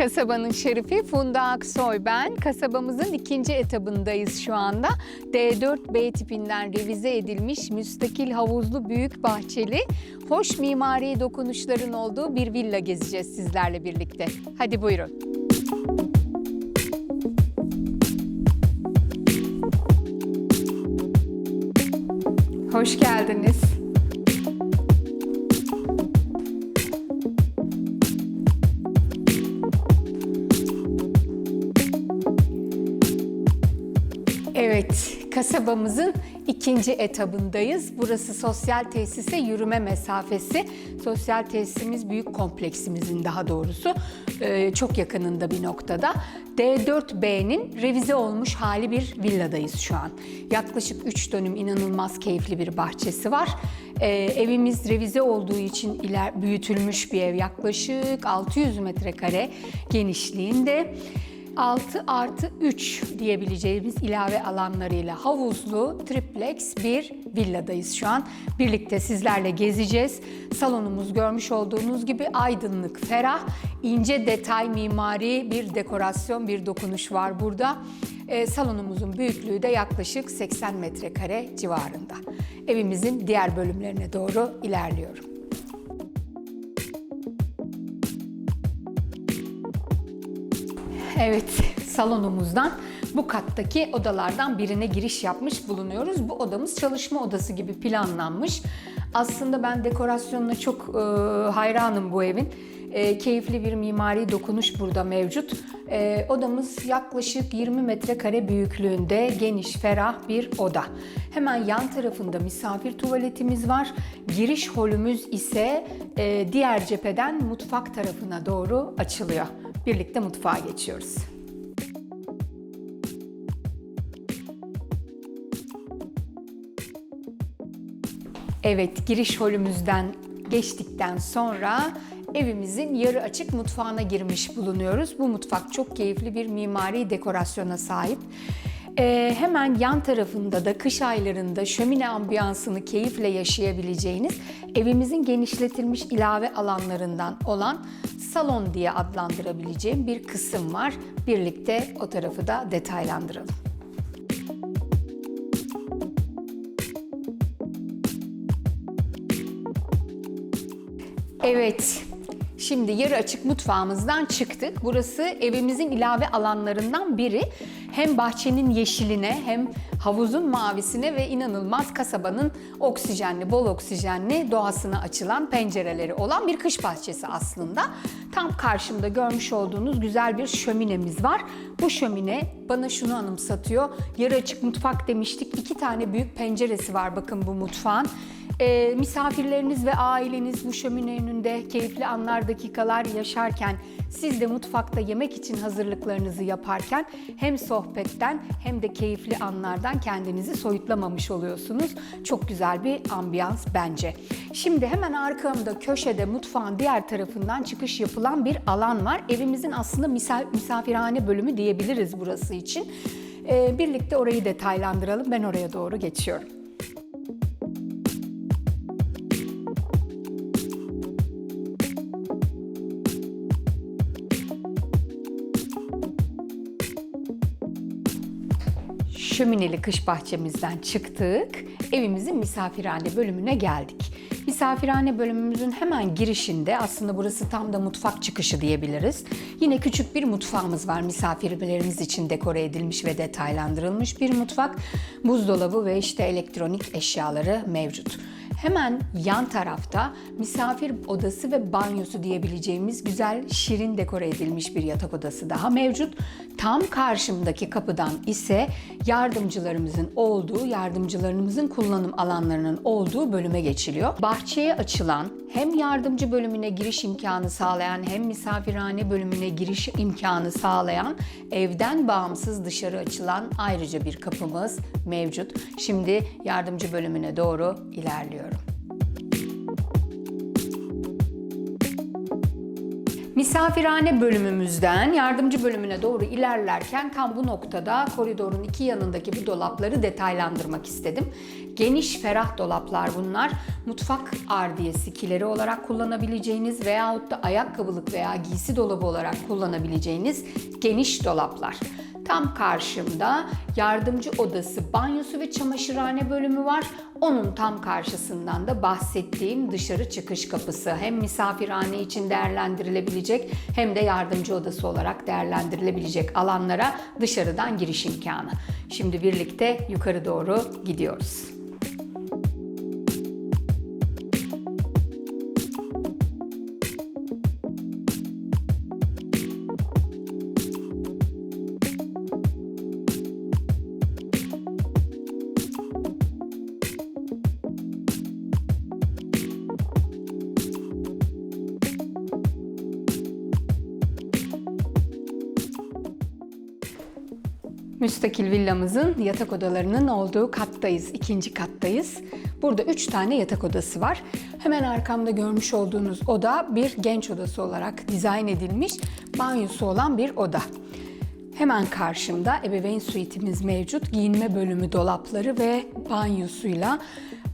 Kasabanın şerifi Funda Aksoy ben. Kasabamızın ikinci etabındayız şu anda. D4B tipinden revize edilmiş müstakil havuzlu büyük bahçeli, hoş mimari dokunuşların olduğu bir villa gezeceğiz sizlerle birlikte. Hadi buyurun. Hoş geldiniz. Evet, kasabamızın ikinci etabındayız. Burası sosyal tesise yürüme mesafesi. Sosyal tesisimiz büyük kompleksimizin daha doğrusu e, çok yakınında bir noktada. D4B'nin revize olmuş hali bir villadayız şu an. Yaklaşık 3 dönüm inanılmaz keyifli bir bahçesi var. E, evimiz revize olduğu için iler büyütülmüş bir ev. Yaklaşık 600 metrekare genişliğinde. 6 artı 3 diyebileceğimiz ilave alanlarıyla havuzlu triplex bir villadayız şu an. Birlikte sizlerle gezeceğiz. Salonumuz görmüş olduğunuz gibi aydınlık, ferah, ince detay mimari bir dekorasyon, bir dokunuş var burada. Ee, salonumuzun büyüklüğü de yaklaşık 80 metrekare civarında. Evimizin diğer bölümlerine doğru ilerliyorum. Evet, salonumuzdan bu kattaki odalardan birine giriş yapmış bulunuyoruz. Bu odamız çalışma odası gibi planlanmış. Aslında ben dekorasyonuna çok e, hayranım bu evin. E, keyifli bir mimari dokunuş burada mevcut. E, odamız yaklaşık 20 metrekare büyüklüğünde geniş, ferah bir oda. Hemen yan tarafında misafir tuvaletimiz var. Giriş holümüz ise e, diğer cepheden mutfak tarafına doğru açılıyor. Birlikte mutfağa geçiyoruz. Evet, giriş holümüzden geçtikten sonra evimizin yarı açık mutfağına girmiş bulunuyoruz. Bu mutfak çok keyifli bir mimari dekorasyona sahip. Ee, hemen yan tarafında da kış aylarında şömine ambiyansını keyifle yaşayabileceğiniz evimizin genişletilmiş ilave alanlarından olan salon diye adlandırabileceğim bir kısım var. Birlikte o tarafı da detaylandıralım. Evet, şimdi yarı açık mutfağımızdan çıktık. Burası evimizin ilave alanlarından biri. Hem bahçenin yeşiline hem havuzun mavisine ve inanılmaz kasabanın oksijenli, bol oksijenli doğasına açılan pencereleri olan bir kış bahçesi aslında. Tam karşımda görmüş olduğunuz güzel bir şöminemiz var. Bu şömine bana şunu anımsatıyor. Yarı açık mutfak demiştik. İki tane büyük penceresi var bakın bu mutfağın. E, misafirleriniz ve aileniz bu şömine önünde keyifli anlar, dakikalar yaşarken, siz de mutfakta yemek için hazırlıklarınızı yaparken hem sohbetten hem de keyifli anlardan kendinizi soyutlamamış oluyorsunuz. Çok güzel bir ambiyans bence. Şimdi hemen arkamda köşede mutfağın diğer tarafından çıkış yapılan bir alan var. Evimizin aslında misafirhane bölümü diyebiliriz burası için. E, birlikte orayı detaylandıralım. Ben oraya doğru geçiyorum. Şömineli kış bahçemizden çıktık. Evimizin misafirhane bölümüne geldik. Misafirhane bölümümüzün hemen girişinde aslında burası tam da mutfak çıkışı diyebiliriz. Yine küçük bir mutfağımız var. Misafirlerimiz için dekore edilmiş ve detaylandırılmış bir mutfak. Buzdolabı ve işte elektronik eşyaları mevcut. Hemen yan tarafta misafir odası ve banyosu diyebileceğimiz güzel, şirin dekore edilmiş bir yatak odası daha mevcut. Tam karşımdaki kapıdan ise yardımcılarımızın olduğu, yardımcılarımızın kullanım alanlarının olduğu bölüme geçiliyor. Bahçeye açılan hem yardımcı bölümüne giriş imkanı sağlayan hem misafirhane bölümüne giriş imkanı sağlayan evden bağımsız dışarı açılan ayrıca bir kapımız mevcut. Şimdi yardımcı bölümüne doğru ilerliyorum. Misafirhane bölümümüzden yardımcı bölümüne doğru ilerlerken tam bu noktada koridorun iki yanındaki bu dolapları detaylandırmak istedim. Geniş, ferah dolaplar bunlar. Mutfak ardiyesi kileri olarak kullanabileceğiniz veyahut da ayakkabılık veya giysi dolabı olarak kullanabileceğiniz geniş dolaplar. Tam karşımda yardımcı odası, banyosu ve çamaşırhane bölümü var. Onun tam karşısından da bahsettiğim dışarı çıkış kapısı. Hem misafirhane için değerlendirilebilecek hem de yardımcı odası olarak değerlendirilebilecek alanlara dışarıdan giriş imkanı. Şimdi birlikte yukarı doğru gidiyoruz. Müstakil villamızın yatak odalarının olduğu kattayız, ikinci kattayız. Burada üç tane yatak odası var. Hemen arkamda görmüş olduğunuz oda bir genç odası olarak dizayn edilmiş, banyosu olan bir oda. Hemen karşımda ebeveyn suitimiz mevcut. Giyinme bölümü, dolapları ve banyosuyla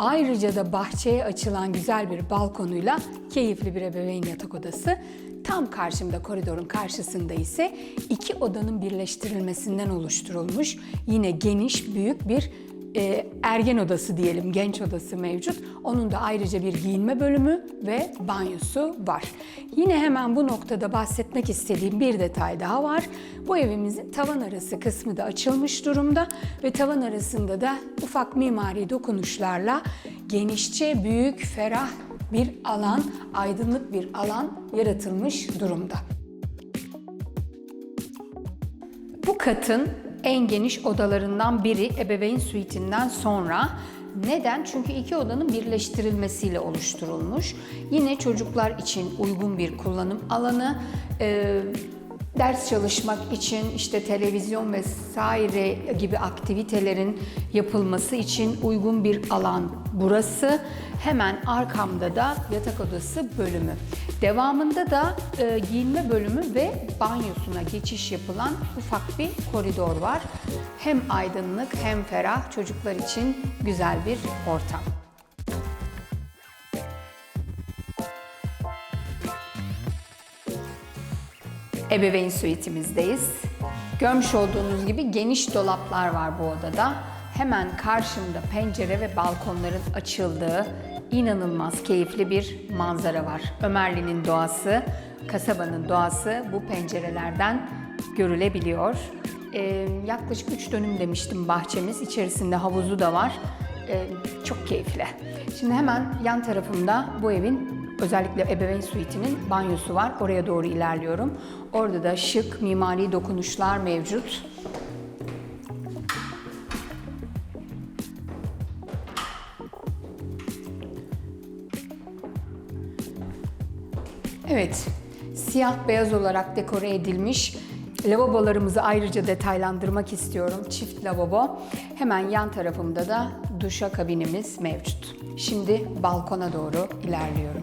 ayrıca da bahçeye açılan güzel bir balkonuyla keyifli bir ebeveyn yatak odası. Tam karşımda koridorun karşısında ise iki odanın birleştirilmesinden oluşturulmuş yine geniş büyük bir e, ergen odası diyelim, genç odası mevcut. Onun da ayrıca bir giyinme bölümü ve banyosu var. Yine hemen bu noktada bahsetmek istediğim bir detay daha var. Bu evimizin tavan arası kısmı da açılmış durumda ve tavan arasında da ufak mimari dokunuşlarla genişçe, büyük, ferah bir alan, aydınlık bir alan yaratılmış durumda. Bu katın en geniş odalarından biri ebeveyn suitinden sonra. Neden? Çünkü iki odanın birleştirilmesiyle oluşturulmuş. Yine çocuklar için uygun bir kullanım alanı. Ee, ders çalışmak için işte televizyon vesaire gibi aktivitelerin yapılması için uygun bir alan burası. Hemen arkamda da yatak odası bölümü. Devamında da e, giyinme bölümü ve banyosuna geçiş yapılan ufak bir koridor var. Hem aydınlık hem ferah çocuklar için güzel bir ortam. Ebeveyn suitimizdeyiz. Görmüş olduğunuz gibi geniş dolaplar var bu odada. Hemen karşımda pencere ve balkonların açıldığı inanılmaz keyifli bir manzara var. Ömerli'nin doğası, kasabanın doğası bu pencerelerden görülebiliyor. Ee, yaklaşık 3 dönüm demiştim bahçemiz. İçerisinde havuzu da var. Ee, çok keyifli. Şimdi hemen yan tarafımda bu evin özellikle ebeveyn suitinin banyosu var. Oraya doğru ilerliyorum. Orada da şık mimari dokunuşlar mevcut. Evet, siyah beyaz olarak dekore edilmiş lavabolarımızı ayrıca detaylandırmak istiyorum. Çift lavabo. Hemen yan tarafımda da duşa kabinimiz mevcut. Şimdi balkona doğru ilerliyorum.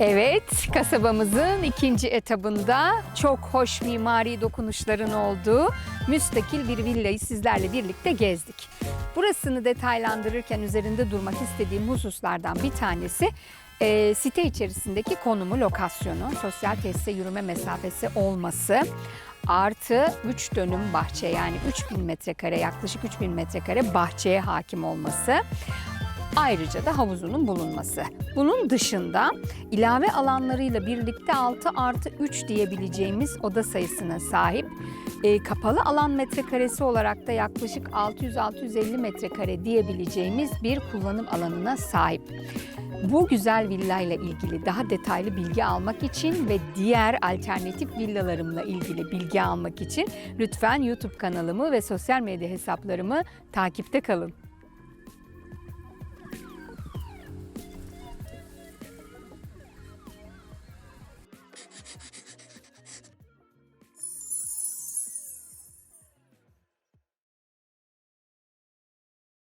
Evet, kasabamızın ikinci etabında çok hoş mimari dokunuşların olduğu müstakil bir villayı sizlerle birlikte gezdik. Burasını detaylandırırken üzerinde durmak istediğim hususlardan bir tanesi e, site içerisindeki konumu, lokasyonu, sosyal tesise yürüme mesafesi olması artı 3 dönüm bahçe yani 3000 metrekare yaklaşık 3000 metrekare bahçeye hakim olması. Ayrıca da havuzunun bulunması. Bunun dışında ilave alanlarıyla birlikte 6 artı 3 diyebileceğimiz oda sayısına sahip. E, kapalı alan metrekaresi olarak da yaklaşık 600-650 metrekare diyebileceğimiz bir kullanım alanına sahip. Bu güzel villayla ilgili daha detaylı bilgi almak için ve diğer alternatif villalarımla ilgili bilgi almak için lütfen YouTube kanalımı ve sosyal medya hesaplarımı takipte kalın.